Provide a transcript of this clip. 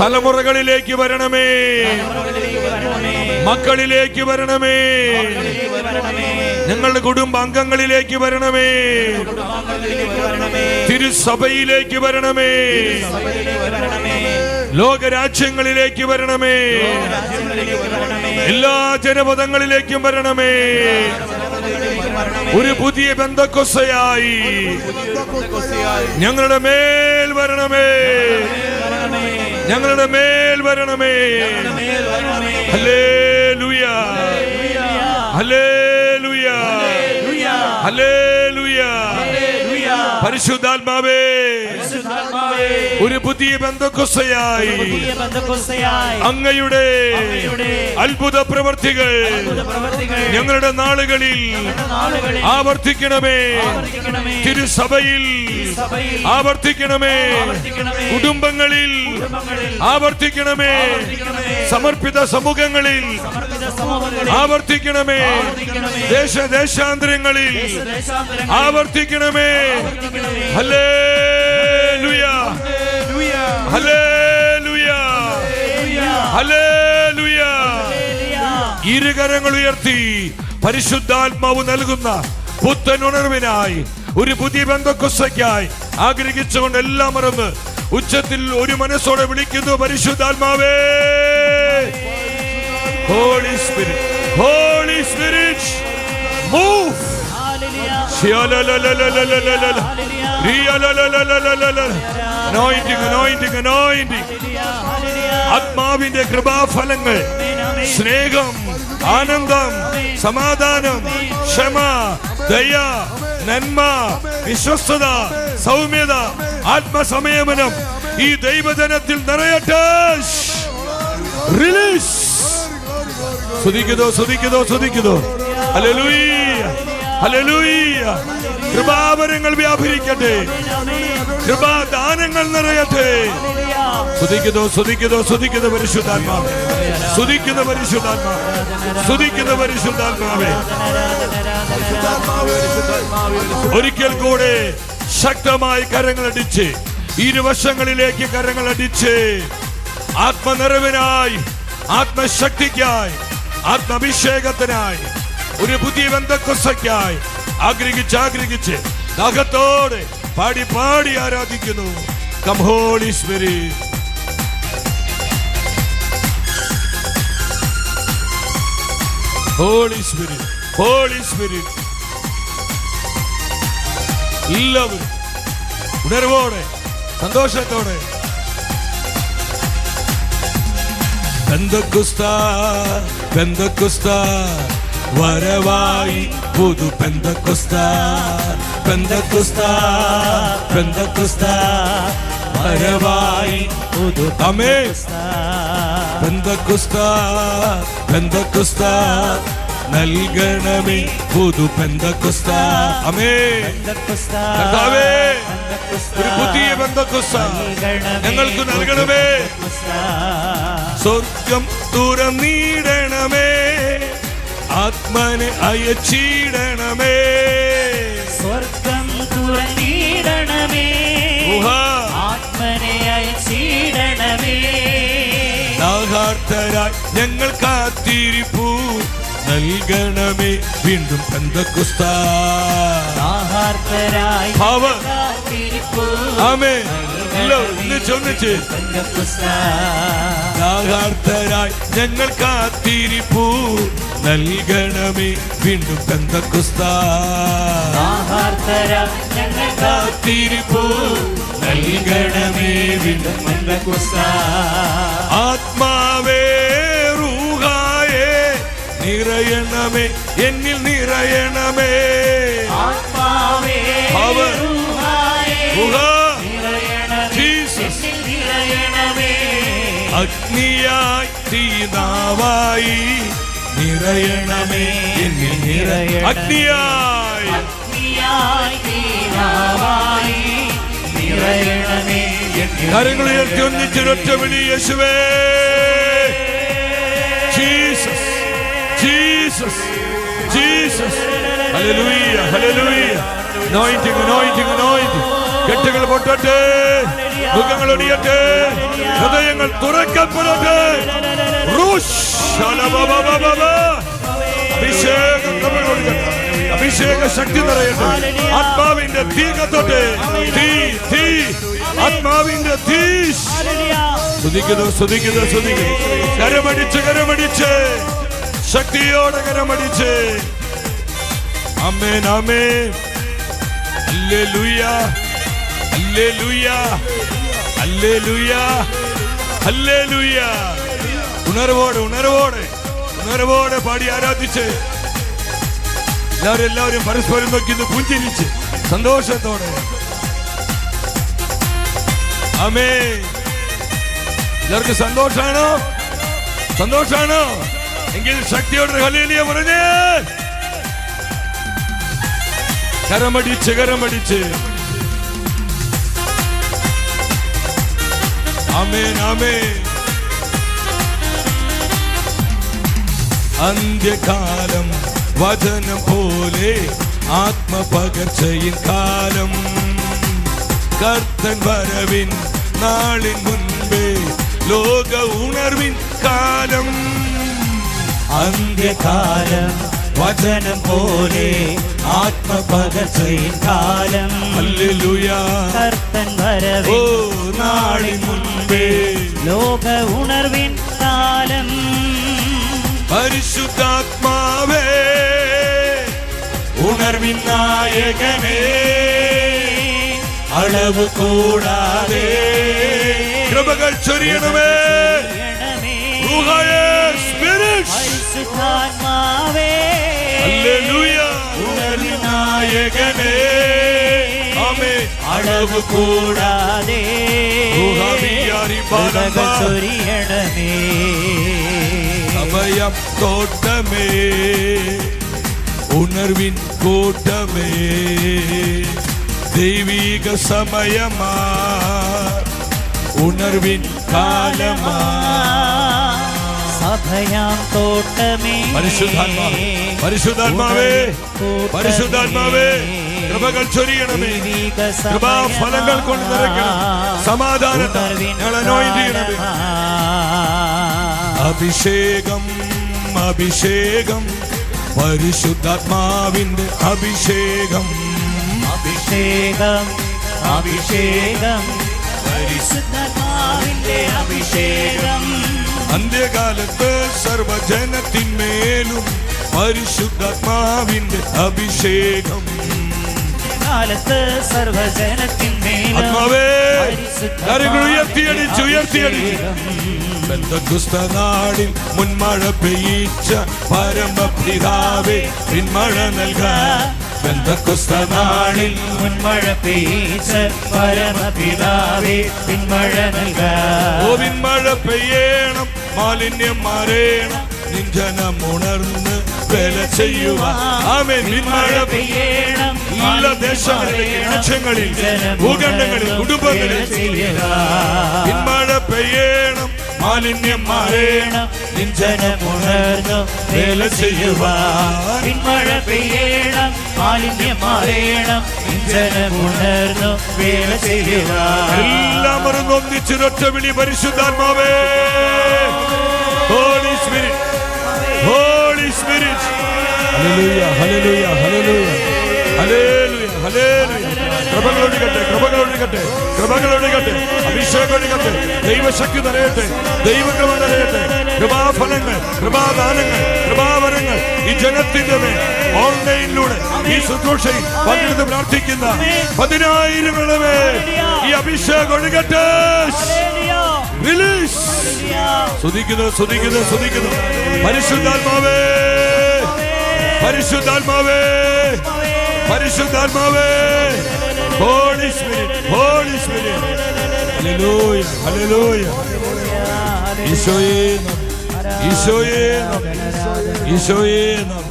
തലമുറകളിലേക്ക് വരണമേ. മക്കളിലേക്ക് വരണമേ. ഞങ്ങളുടെ കുടുംബാംഗങ്ങളിലേക്ക് വരണമേ. തിരുസഭയിലേക്ക് വരണമേ. ലോകരാജ്യങ്ങളിലേക്ക് വരണമേ. എല്ലാ ജനപദങ്ങളിലേക്കും വരണമേ. ഒരു പുതിയ ബന്ധക്കൊസയായി. ഞങ്ങളുടെ മേൽ വരണമേ. ഞങ്ങളുടെ മേൽ വരണമേ. ഹലേ ലുയ ഹലേ ഹല്ലേലൂയ. ഹലേ ഹല്ലേലൂയ. പരിശുദ്ധാത്മാവേ. ഒരു പുതിയ ബന്ധക്കൊസയായി. അങ്ങയുടെ അത്ഭുത പ്രവർത്തികൾ ഞങ്ങളുടെ നാളുകളിൽ ആവർത്തിക്കണമേ. തിരുസഭയിൽ ആവർത്തിക്കണമേ. കുടുംബങ്ങളിൽ ആവർത്തിക്കണമേ. സമർപ്പിത സമൂഹങ്ങളിൽ ആവർത്തിക്കണമേ. ദേശദേശാന്തരങ്ങളിൽ ആവർത്തിക്കണമേ ഹല്ലേലൂയ ഹല്ലേലൂയ ഹല്ലേലൂയ ഇരുകരങ്ങൾ ഉയർത്തി പരിശുദ്ധാത്മാവ് നൽകുന്ന പുത്തൻ ഉണർവിനായി ഒരു പുതിയ ബന്ധക്കുസയ്ക്കായി ആഗ്രഹിച്ചുകൊണ്ട് എല്ലാം മറന്ന് ഉച്ചത്തിൽ ഒരു മനസ്സോടെ വിളിക്കുന്നു പരിശുദ്ധാത്മാവേ. Holy spirit holy spirit move ആത്മാവിന്റെ കൃപാഫലങ്ങൾ സ്നേഹം ആനന്ദം സമാധാനം ക്ഷമ ദയ നന്മ വിശ്വസ്തത സൗമ്യത ആത്മസമയമനം ഈ ദൈവജനത്തിൽ നിറയട്ടെ റിലീസ് ശ്രുതിക്കുതോ ശ്രുതിക്കുതോ അല്ലെ ലൂയി കൃപാവരങ്ങൾ വ്യാപരിക്കട്ടെ. കൃപാദാനങ്ങൾ നിറയട്ടെ. സ്തുതിക്കുന്നു സ്തുതിക്കുന്നു സ്തുതിക്കുന്ന പരിശുദ്ധാത്മാവേ. സ്തുതിക്കുന്ന പരിശുദ്ധാത്മാവേ. സ്തുതിക്കുന്ന പരിശുദ്ധാത്മാവേ. ഒരിക്കൽ കൂടെ ശക്തമായി കരങ്ങളടിച്ച് ഇരുവശങ്ങളിലേക്ക് കരങ്ങളടിച്ച് ആത്മനിറവിനായി ആത്മശക്തിക്കായി ആത്മാഭിഷേകത്തിനായി ഒരു പുതിയ ബന്ധക്കൊസയ്ക്കായി ആഗ്രഹിച്ച് ആഗ്രഹിച്ച് ദാഹത്തോടെ പാടി പാടി ആരാധിക്കുന്നു. കംഹോളീശ്വരി ഹോളി ഉണർവോടെ സന്തോഷത്തോടെ. ബന്ധക്കുസ്ത പെന്തക്കുസ്ത വരവായി പുതു പെന്തക്കുസ്ത പെന്തക്കുസ്ത പെന്തക്കുസ്ത. വരവായി പുതു അമേ പെന്തക്കുസ്ത പെന്തക്കുസ്ത. നൽകണമേ പുതു പെന്തക്കുസ്ത. അമേ. കർത്താവേ ഒരു പുതിയ പെന്തക്കുസ്ത. ഞങ്ങൾക്ക് നൽകണമേ. സ്വർഗം തുറന്നിടണമേ ആത്മനെ അയച്ചിടണമേ. സ്വർഗം തുറന്നിടണമേ. ആത്മനെ അയച്ചിടണമേ. ദാഹാർത്തരായി ഞങ്ങൾ കാത്തിരിപ്പൂ. നൽകണമേ വീണ്ടും. കാത്തിരിപ്പൂ. ആമേ എല്ലാവരും ഒന്നിച്ച് ഒന്നിച്ച് പെന്തക്കുസ്താ. ദാഹാർത്തരായി ഞങ്ങൾ കാത്തിരിപ്പൂ നൽകണമേ വീണ്ടും പെന്തക്കുസ്ത ആഹാർത്തരാ ഞങ്ങൾ കാത്തിരിപ്പൂ നൽകണമേ വീണ്ടും പെന്തക്കുസ്താ. ആത്മാവേ റൂഹായേ നിറയണമേ എന്നിൽ നിറയണമേ അഗ്നിയായി തീനാവായി നിറയണമേ. എന്നിൽ നിറയ അഗ്നിയായി കരങ്ങൾ ഉയർത്തി ഒന്നിച്ചൊരൊറ്റ വിളി യേശുവേ. Jesus Jesus Jesus. ഹല്ലേലൂയ ഹല്ലേലൂയ. Anointing anointing anointing. കെട്ടുകൾ പൊട്ടട്ടെ മുഖങ്ങൾ ഒടിയട്ടെ ഹൃദയങ്ങൾ തുറക്കപ്പെടട്ടെ. അഭിഷേകം ശക്തി നിറയട്ടെ. ആത്മാവിന്റെ തീ കത്തോട്ടെ. തീ തീ. ആത്മാവിന്റെ തീ. സ്തുതിക്കുന്നു സ്തുതിക്കുന്നു സ്തുതിക്കുന്നു. കരമടിച്ച് കരമടിച്ച്. ശക്തിയോടെ കരമടിച്ച്. അമ്മേ ഹല്ലേലൂയ ഹല്ലേലൂയ. ഉണർവോടെ ഉണർവോട് ഉണർവോട് പാടി ആരാധിച്ച്. എല്ലാവരും എല്ലാവരും പരസ്പരം നോക്കി ഇന്ന് പുഞ്ചിരിച്ച് സന്തോഷത്തോടെ. അമേ എല്ലാവർക്കും സന്തോഷാണോ? സന്തോഷാണോ? എങ്കിൽ ശക്തിയോടെ ഹല്ലേലൂയ പറഞ്ഞേ. കരമടിച്ച് കരമടിച്ച്. ആമേൻ ആമേൻ അന്ത്യകാലം വചനം പോലെ ആത്മപകർച്ചയിൻ കാലം കർത്തൻ വരവിൻ നാളിൻ മുൻപേ ലോക ഉണർവിൻ കാലം അന്ത്യകാലം വചനം പോലെ ആത്മപക സ്വീകാലം കർത്തൻ വരവേ. നാളി മുൻപേ. ലോക ഉണർവിൻ കാലം. പരിശുദ്ധാത്മാവേ ഉണർവിൻ നായകനേ അളവ് കൂടാതെ. കൃപകൾ ചൊരിയണമേ. റൂഹായേ, സ്പിരിറ്റ്. പരിശുദ്ധാത്മാവേ. ഹല്ലേലൂയ. ഉണർവിൻ നായകനേ ആമേൻ അളവ് കൂടാതെ റൂഹാവിയാരി ബാലമ്പ. കൃപകൾ ചൊരിയണമേ സമയം തോട്ടമേ ഉണർവിൻ സഭയാം തോട്ടമേ പരിശുദ്ധാത്മാവേ പരിശുദ്ധാത്മാവേ പരിശുദ്ധാത്മാവേ കൃപകൾ ചൊരിയണമേ. കൃപാഫലങ്ങൾ കൊണ്ട് നിറയ്ക്കണം. സമാധാനത്താൽ ഞങ്ങൾ anoint ചെയ്യണമേ. അഭിഷേകം അഭിഷേകം. പരിശുദ്ധാത്മാവിന്റെ അഭിഷേകം. അഭിഷേകം അഭിഷേകം. പരിശുദ്ധാത്മാവിന്റെ അഭിഷേകം. അന്ത്യകാലത്ത് സർവജനത്തിന്മേലും പരിശുദ്ധാത്മാവിന്റെ അഭിഷേകം. കാലത്ത് മുൻമഴ ആത്മാവേ പരമ മുൻമഴ പെയ്യിച്ച പരമപിതാവേ പിന്മഴ നൽക. ബന്ധക്കുസ്തനാടിൽ മുൻമഴ പെയ്ച്ച പരമപിതാവേ പിന്മഴ നൽകാൻ ഓ പിന്മഴ പെയ്യണം. മാലിന്യം മാറേണം നിഞ്ചനം ഉണർന്ന് വേല ചെയ്യുക ആമേൻ. പിന്മഴ പെയ്യണം എല്ലാ ദേശങ്ങളിലും രാജ്യങ്ങളിൽ ഭൂഖണ്ഡങ്ങളിൽ കുടുംബങ്ങളിൽ മഴ പെയ്യണം മാലിന്യം മാറേണം നിഞ്ചനമുണർന്നു വേല ചെയ്യുക പിന്മഴ പെയ്യണം മാലിന്യം മാറേണം നിഞ്ചനമുണർന്നു വേല ചെയ്യുക ഒന്നിച്ചൊരൊറ്റ വിളി പരിശുദ്ധാത്മാവേ. Holy spirit holy spirit hallelujah hallelujah hallelujah hallelujah ഹല്ലേലൂയ ഒഴുകട്ടെ കൃപകൾ ഒഴുകട്ടെ അഭിഷേകം ഒഴുകട്ടെ. ദൈവശക്തി നിറയട്ടെ ദൈവകൃപ നിറയട്ടെ. കൃപാഫലങ്ങൾ കൃപാദാനങ്ങൾ കൃപാവരങ്ങൾ ഈ ജനത്തിന്റെ മേൽ. ഓൺലൈനിലൂടെ ഈ ശുശ്രൂഷയിൽ പങ്കെടുത്ത് പ്രാർത്ഥിക്കുന്ന പതിനായിരം ഇളവേ ഈ അഭിഷേകം ഒഴുകട്ടെ. സ്തുതിക്കുന്നു സ്തുതിക്കുന്നു സ്തുതിക്കുന്നു. പരിശുദ്ധാത്മാവേ പരിശുദ്ധാത്മാവേ പരിശുദ്ധാത്മാവേ. Holy spirit holy spirit hallelujah hallelujah ഈശോയേ നമ ഈശോയേ നമ